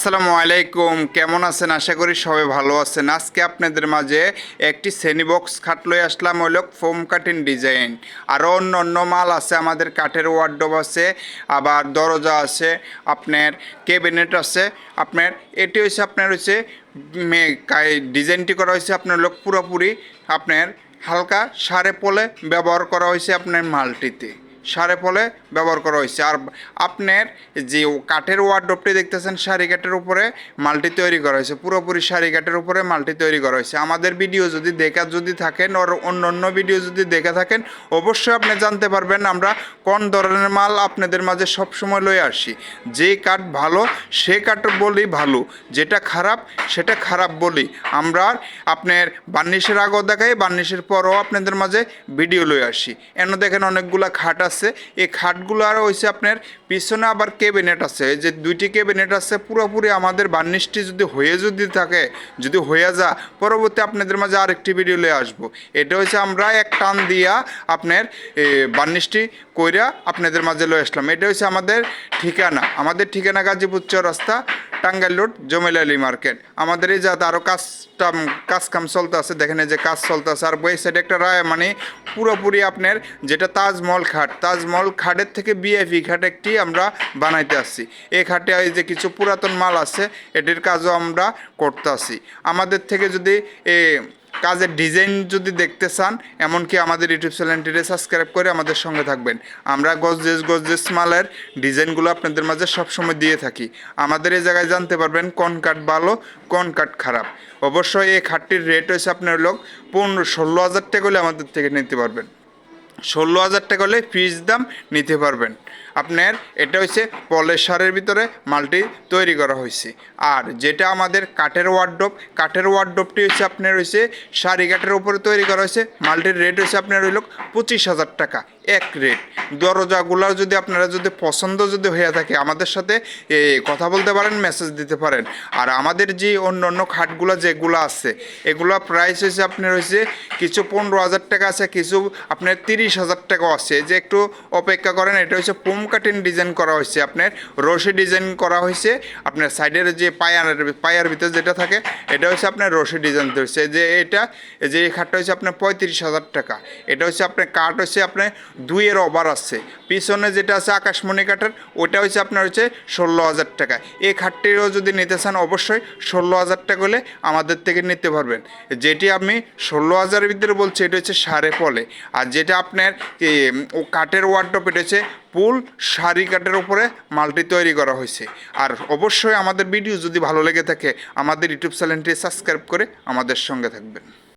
আসসালামু আলাইকুম। কেমন আছেন? আশা করি সবাই ভালো আছেন। আজকে আপনাদের মাঝে একটি শ্রেণি বক্স খাট লয়ে আসলাম হইল ফোম কাটিং ডিজাইন। আরও অন্য অন্য মাল আছে, আমাদের কাঠের ওয়ার্ডব আছে, আবার দরজা আছে, আপনার ক্যাবিনেট আছে, আপনার এটি হচ্ছে আপনার হচ্ছে ডিজাইনটি করা হয়েছে আপনার লোক পুরোপুরি আপনার হালকা সারে পলে ব্যবহার করা হয়েছে আপনার মালটিতে। সারে ফলে ব্যবহার করা হয়েছে। আর আপনার যে কাঠের ওয়ার্ডরোবটি দেখতেছেন, সারি কাঠের উপরে মালটি তৈরি করা হয়েছে। পুরোপুরি সারি কাঠের উপরে মালটি তৈরি করা হয়েছে। আমাদের ভিডিও যদি দেখা যদি থাকেন আর অন্য অন্য ভিডিও যদি দেখে থাকেন, অবশ্যই আপনি জানতে পারবেন আমরা কোন ধরনের মাল আপনাদের মাঝে সবসময় লয়ে আসি। যে কাঠ ভালো, সে কাঠ বলি ভালো। যেটা খারাপ, সেটা খারাপ বলি। আমরা আপনার বার্নিশের আগেও দেখাই, বার্নিশের পরও আপনাদের মাঝে ভিডিও লয়ে আসি। এন দেখেন অনেকগুলা খাট আছে, এই খাটগুলো আর হয়েছে আপনার, পিছনে আবার ক্যাবিনেট আছে। এই যে দুইটি ক্যাবিনেট আছে, পুরোপুরি আমাদের বার্নিশটি যদি হয়ে যদি থাকে, যদি হয়ে যা পরবর্তী আপনাদের মাঝে আরেকটি ভিডিও লয়ে আসব। এটা হচ্ছে আমরা এক টান দিয়া আপনার বার্নিশটি কইরা আপনাদের মাঝে লয়ে আসলাম। এটা হচ্ছে আমাদের ঠিকানা। আমাদের ঠিকানা গাজীপুর চৌরাস্তা টাঙ্গাইল রোড জমিলালি মার্কেট। আমাদের এই যাতে আরও কাজটা কাজ কাম চলতে আছে দেখেন যে কাজ চলতে আছে আর বই সাইডে একটা রায় মানে পুরোপুরি আপনার যেটা তাজমহল খাট তাজমহল খাটের থেকে বিএফি খাট একটি আমরা বানাইতে আসছি। এই খাটে এই যে কিছু পুরাতন মাল আছে, এটির কাজও আমরা করতে আসি আমাদের থেকে যদি এ কাজের ডিজাইন যদি দেখতে চান, এমনকি আমাদের ইউটিউব চ্যানেলটিতে সাবস্ক্রাইব করে আমাদের সঙ্গে থাকবেন। আমরা গজজেস গজজেস মালের ডিজাইনগুলো আপনাদের মাঝে সবসময় দিয়ে থাকি। আমাদের এই জায়গায় জানতে পারবেন, কোন কাঠ ভালো, কোন কাঠ খারাপ। অবশ্যই এই খাটটির রেট হয়েছে আপনার লোক পনেরো ষোলো হাজার টাকা হলে আমাদের থেকে নিতে পারবেন। ষোলো হাজার টাকা হলে ফিজ দাম নিতে পারবেন। আপনার এটা হচ্ছে পলের সারের ভিতরে মালটি তৈরি করা হয়েছে আর যেটা আমাদের কাঠের ওয়ার্ডরোব কাঠের ওয়ার্ডরোবটি হচ্ছে আপনার হয়েছে সারি কাঠের উপরে তৈরি করা হয়েছে মালটির রেট হচ্ছে আপনার হইল পঁচিশ হাজার টাকা। এক রেট। দরজাগুলো যদি আপনারা যদি পছন্দ যদি হয়ে থাকে আমাদের সাথে কথা বলতে পারেন মেসেজ দিতে পারেন। আর আমাদের যে অন্য অন্য খাটগুলো যেগুলো আছে, এগুলো প্রাইস হয়েছে আপনার হয়েছে কিছু পনেরো হাজার টাকা আছে, কিছু আপনার তিরিশ হাজার টাকাও আছে। যে একটু অপেক্ষা করেন, এটা হচ্ছে পোম কাটিং ডিজাইন করা হয়েছে আপনার, রশি ডিজাইন করা হয়েছে আপনার সাইডের যে পায়ার পায়ার ভিতরে যেটা থাকে, এটা হচ্ছে আপনার রশি ডিজাইন হচ্ছে যে এটা যে খাটটা হচ্ছে আপনার পঁয়ত্রিশ হাজার টাকা। এটা হচ্ছে আপনার কাঠ হচ্ছে আপনার দুইয়ের ওভার আছে পিছনে যেটা আছে আকাশমণি কাঠের ওটা হচ্ছে আপনার হচ্ছে ষোলো হাজার টাকা। এই খাটটিরও যদি নিতে চান অবশ্যই ষোলো হাজার টাকা হলে আমাদের থেকে নিতে পারবেন। যেটি আমি ষোলো হাজারের ভিতরে বলছি, এটা হচ্ছে সাড়ে ফলে আর যেটা আপনার কাঠের ওয়ার্ডরোব এটা হচ্ছে পুল শাড়ি কাঠের উপরে মালটি তৈরি করা হয়েছে আর অবশ্যই আমাদের ভিডিও যদি ভালো লেগে থাকে, আমাদের ইউটিউব চ্যানেলটি সাবস্ক্রাইব করে আমাদের সঙ্গে থাকবেন।